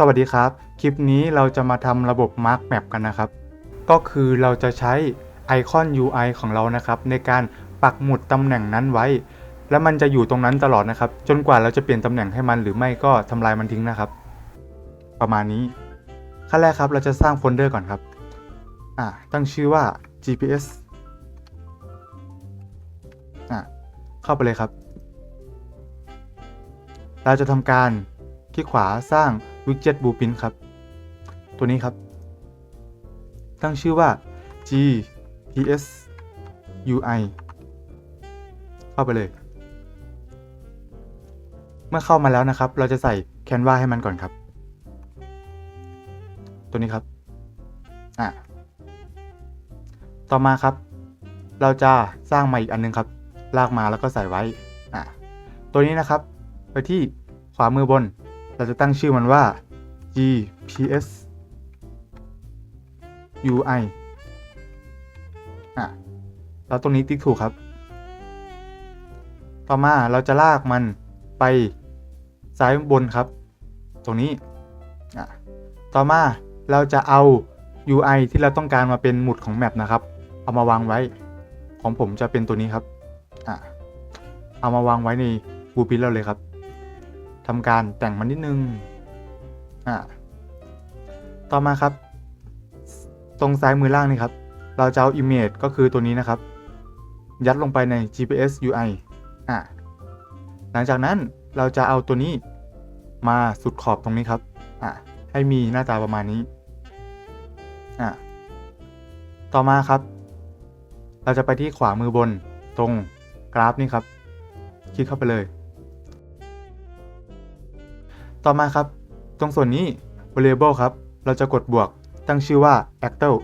สวัสดีครับ คลิปนี้เราจะมาทำระบบ Mark Map กันนะครับ ก็คือเราจะใช้ไอคอน UI ของเรานะครับ ในการปักหมุดตำแหน่งนั้นไว้ แล้วมันจะอยู่ตรงนั้นตลอดนะครับ จนกว่าเราจะเปลี่ยนตำแหน่งให้มันหรือไม่ก็ทำลายมันทิ้งนะครับ ประมาณนี้ ขั้นแรกครับเราจะสร้างโฟลเดอร์ก่อนครับ อ่าตั้งชื่อว่า GPS อ่าเข้าไปเลยครับ เราจะทำการคลิกขวาสร้าง Widget Blueprint ครับ ตัวนี้ครับ ตั้งชื่อว่า GPS UI เข้าไปเลย เมื่อเข้ามาแล้วนะครับ เราจะใส่ Canva ให้มันก่อนครับ ตัวนี้ครับ อะ ต่อมาครับ เราจะสร้างมาอีกอันนึงครับ ลากมาแล้วก็ใส่ไว้ อะ ตัวนี้นะครับ ไปที่ขวามือบน เราจะตั้งชื่อมันว่า GPS UI อะแล้วตรงนี้ติ๊กถูกครับ ต่อมาเราจะลากมันไปซ้ายบนครับ ตรงนี้อะต่อมาเราจะเอา UI ที่เราต้องการมาเป็นหมุดของแมปนะครับ เอามาวางไว้ ของผมจะเป็นตัวนี้ครับอะเอามาวางไว้ในบูปินเราเลยครับ ทำการแต่งมันนิดนึงอะต่อมาครับ ตรงซ้ายมือล่างนี่ครับ เราจะเอา image ก็คือตัวนี้นะครับ ยัดลงไปใน GPS UI อะหลังจากนั้นเราจะเอาตัวนี้มาสุดขอบตรงนี้ครับอะให้มีหน้าตาประมาณนี้อะต่อมาครับ เราจะไปที่ขวามือบนตรงกราฟนี่ครับ คลิกเข้าไปเลย ต่อมาครับ ตรงส่วนนี้ variable ครับ เราจะกดบวก ตั้งชื่อว่า actor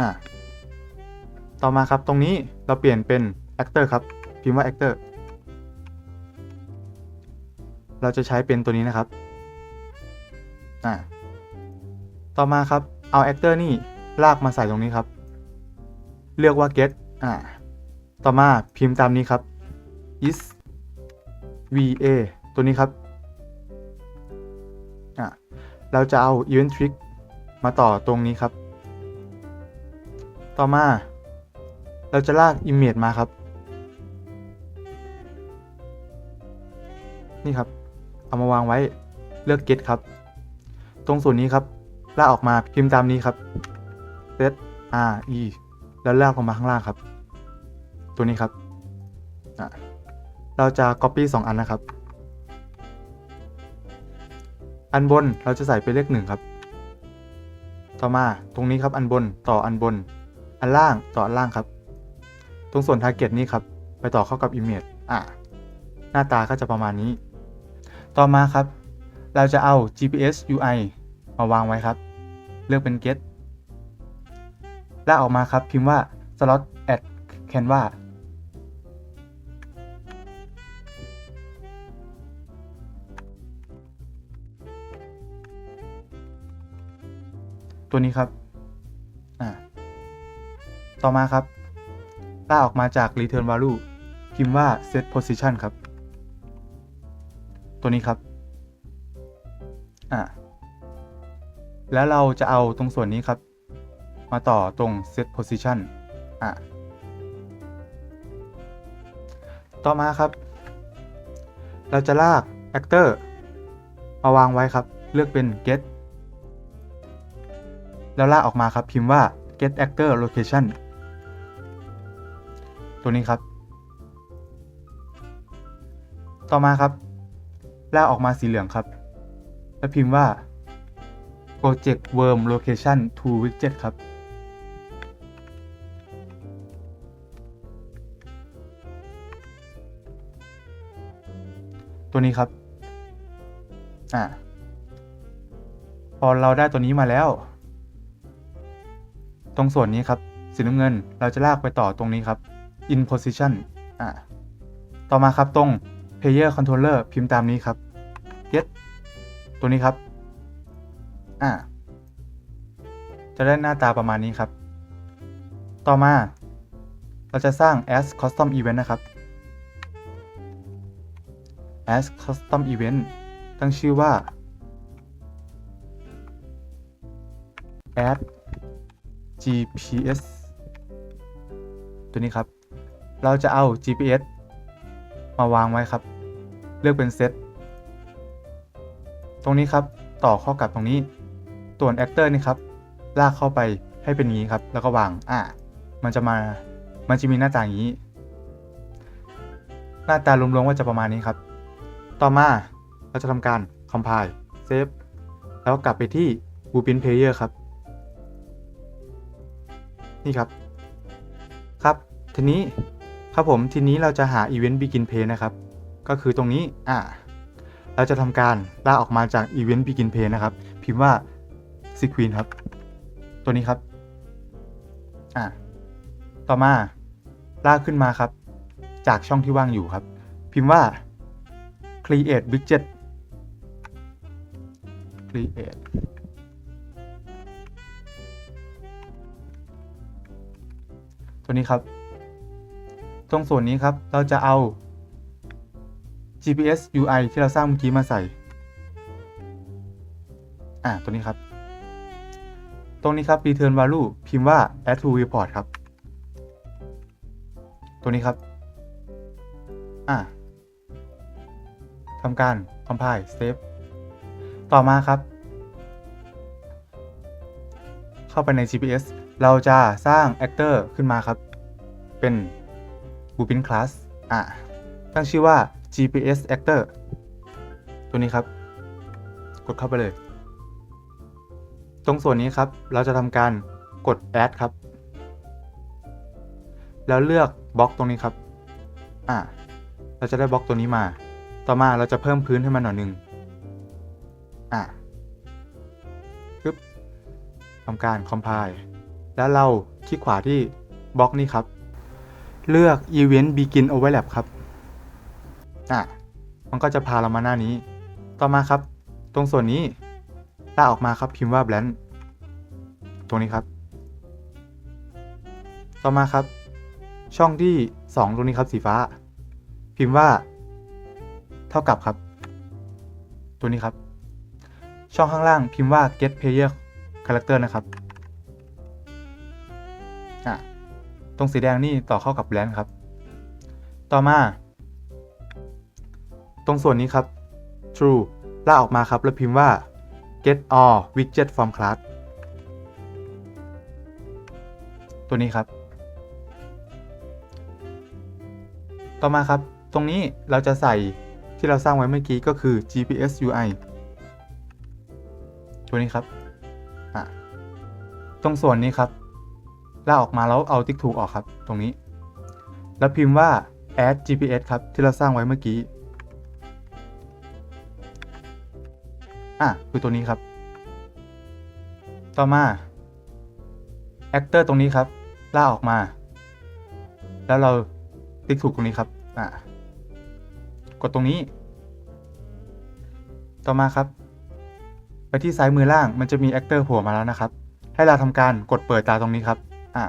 อะต่อมาครับตรงนี้เราเปลี่ยนเป็น actor ครับ พิมพ์ว่า actor เราจะใช้เป็นตัวนี้นะครับอะต่อมาครับ เอา actor นี่ลากมาใส่ตรงนี้ครับ เลือกว่า get อ่า ต่อมาพิมพ์ตามนี้ครับ is va ตัวนี้ครับ อ่าเราจะเอา event trick มาต่อตรงนี้ครับ ต่อมา เราจะลาก image มาครับ นี่ครับ เอามาวางไว้เลือก get ครับ ตรงส่วนนี้ครับลากออกมาพิมพ์ตามนี้ครับ set r e แล้วลากลงมาข้างล่างครับ ตัวนี้ครับเราจะ copy 2 อันนะครับ อันบนเราจะใส่เป็นเลขหนึ่งครับ ต่อมาตรงนี้ครับอันบนต่ออันบน อันล่างต่ออันล่างครับ ตรงส่วน target นี้ครับ ไปต่อเข้ากับ image อะหน้าตาก็จะประมาณนี้ ต่อมาครับ เราจะเอา GPS UI มาวางไว้ครับ เลือกเป็น get ลากออกมาครับ พิมพ์ว่า slot at canva ตัวนี้ครับ อ่า ต่อมาครับ ลากออกมาจาก return value พิมพ์ว่า set position ครับ ตัวนี้ครับ อ่า แล้วเราจะเอาตรงส่วนนี้ครับ มาต่อตรง set position อะ ต่อมาครับ เราจะลาก actor มาวางไว้ครับ เลือกเป็น get แล้วลากออกมาครับ พิมพ์ว่า get actor location ตัวนี้ครับ ต่อมาครับ ลากออกมาสีเหลืองครับ แล้วพิมพ์ว่า project worm location to widget ครับ ตัวนี้ครับ อ่า พอเราได้ตัวนี้มาแล้ว ตรงส่วนนี้ครับ สีน้ำเงิน เราจะลากไปต่อตรงนี้ครับ in position อ่า ต่อมาครับตรง player controller พิมพ์ตามนี้ครับ get ตัวนี้ครับ อ่า จะได้หน้าตาประมาณนี้ครับ ต่อมา เราเราจะสร้าง as custom event นะครับ as custom event ตั้งชื่อว่า add GPS ตัวนี้ครับ เราจะเอา GPS มาวางไว้ครับ เลือกเป็นเซต ตรงนี้ครับ ต่อเข้ากับตรงนี้ ส่วน actor นี่ครับ ลากเข้าไปให้เป็นงี้ครับ แล้วก็วาง อะ มันจะมา มันจะมีหน้าตาอย่างนี้ หน้าตารวมๆว่าจะประมาณนี้ครับ ต่อมาเราจะทำการ compile save แล้วกลับไปที่ blueprint player ครับ นี่ครับ ครับ ทีนี้ครับผมทีนี้เราจะหา event begin page นะครับ ก็คือตรงนี้อ่าเราจะทำการลากออกมาจาก event begin page นะครับ พิมพ์ว่า sequence ครับ ตัวนี้ครับอ่าต่อมาลากขึ้นมาครับ จากช่องที่ว่างอยู่ครับ พิมพ์ว่า create widget create ตัวนี้ครับ ตรงส่วนนี้ครับ เราจะเอา GPS UI ที่เราสร้างเมื่อกี้มาใส่ อ่า ตัวนี้ครับ ตรงนี้ครับ return value พิมพ์ว่า add to report ครับ ตัวนี้ครับ อ่า ทำการ compile save ต่อมาครับ เข้าไปใน GPS เราจะสร้าง actor ขึ้นมาครับ เป็น blueprint class อะ ตั้งชื่อว่า GPS actor ตัวนี้ครับ กดเข้าไปเลย ตรงส่วนนี้ครับ เราจะทำการกด add ครับ แล้วเลือกบล็อกตรงนี้ครับ อะ เราจะได้บล็อกตัวนี้มา ต่อมาเราจะเพิ่มพื้นให้มันหน่อยหนึ่งอะปึ๊บทำการ compile แล้วเราคลิกขวาที่บล็อกนี้ครับ เลือก event begin overlap ครับอะมันก็จะพาเรามาหน้านี้ ต่อมาครับ ตรงส่วนนี้ลากออกมาครับพิมพ์ว่า blank ตรงนี้ครับ ต่อมาครับ ช่องที่ 2 ตรงนี้ครับสีฟ้า พิมพ์ว่า เท่ากับครับ ตัวนี้ครับ ช่องข้างล่างพิมพ์ว่า get player character นะครับอะตรงสีแดงนี่ต่อเข้ากับ blank ครับ ต่อมา ตรงส่วนนี้ครับ true ลากออกมาครับ แล้วพิมพ์ว่า get all widget from class ตัวนี้ครับ ต่อมาครับ ตรงนี้เราจะใส่ ที่เราสร้างไว้เมื่อกี้ก็คือ GPS UI ตัวนี้ครับอะตรงส่วนนี้ครับลากออกมาแล้วเอาติ๊กถูกออกครับ ตรงนี้ แล้วพิมพ์ว่า add GPS ครับ ที่เราสร้างไว้เมื่อกี้ อะ คือตัวนี้ครับ ต่อมา actor ตรงนี้ครับลากออกมา แล้วเราติ๊กถูกตรงนี้ครับ อะ กดตรงนี้ ต่อมาครับ ไปที่ซ้ายมือล่างมันจะมี actor โผล่มาแล้วนะครับ ให้เราทำการกดเปิดตาตรงนี้ครับ อะ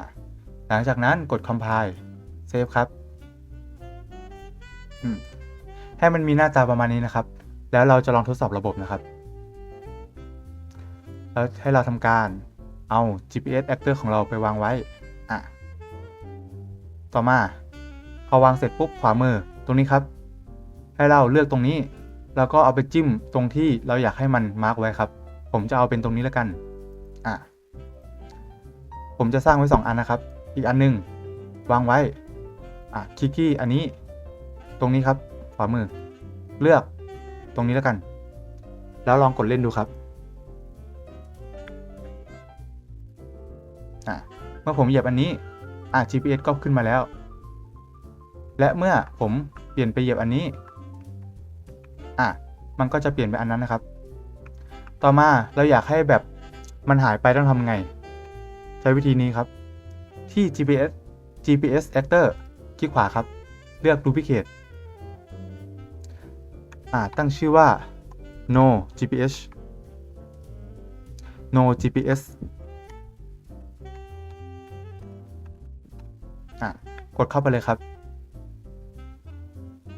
หลังจากนั้นกด compile save ครับอืมให้มันมีหน้าตาประมาณนี้นะครับ แล้วเราจะลองทดสอบระบบนะครับ แล้วให้เราทำการเอา GPS actor ของเราไปวางไว้ อะ ต่อมา พอวางเสร็จปุ๊บขวามือตรงนี้ครับ ให้เราเลือกตรงนี้ แล้วก็เอาไปจิ้มตรงที่เราอยากให้มันมาร์กไว้ครับ ผมจะเอาเป็นตรงนี้แล้วกันอะผมจะสร้างไว้ 2 อันนะครับ อีกอันหนึงวางไว้อะคลิกที่อันนี้ ตรงนี้ครับขวามือ เลือกตรงนี้แล้วกัน แล้วลองกดเล่นดูครับอะเมื่อผมเหยียบอันนี้อะ GPS ก็ขึ้นมาแล้ว และเมื่อผมเปลี่ยนไปเหยียบอันนี้ อะมันก็จะเปลี่ยนไปอันนั้นนะครับ ต่อมาเราอยากให้แบบมันหายไปต้องทำไง ใช้วิธีนี้ครับที่ GPS GPS actor คลิกขวาครับ เลือก duplicate อ่าตั้งชื่อว่า no GPS no GPS อะกกดเข้าไปเลยครับ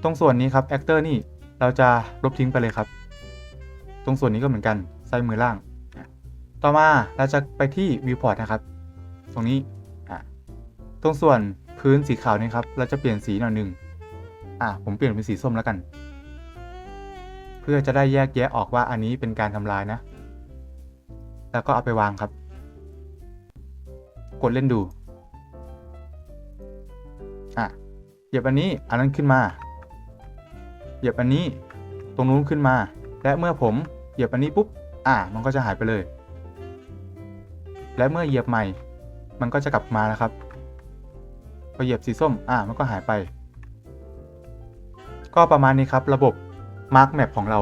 ตรงส่วนนี้ครับ actor นี่ เราจะลบทิ้งไปเลยครับ ตรงส่วนนี้ก็เหมือนกันซ้ายมือล่าง ต่อมาเราจะไปที่ viewport นะครับ ตรงนี้ ตรงส่วนพื้นสีขาวนี่ครับ เราจะเปลี่ยนสีหน่อยหนึ่งอะผมเปลี่ยนเป็นสีส้มแล้วกัน เพื่อจะได้แยกแยะออกว่าอันนี้เป็นการทำลายนะ แล้วก็เอาไปวางครับ กดเล่นดูอะเหยียบอันนี้อันนั้นขึ้นมา เหยียบอันนี้ตรงนู้นขึ้นมา และเมื่อผมเหยียบอันนี้ปุ๊บ อะมันก็จะหายไปเลย และเมื่อเหยียบใหม่ มันก็จะกลับมาแล้วครับ พอเหยียบสีส้ม อะมันก็หายไป ก็ประมาณนี้ครับ ระบบ Mark Map ของเรา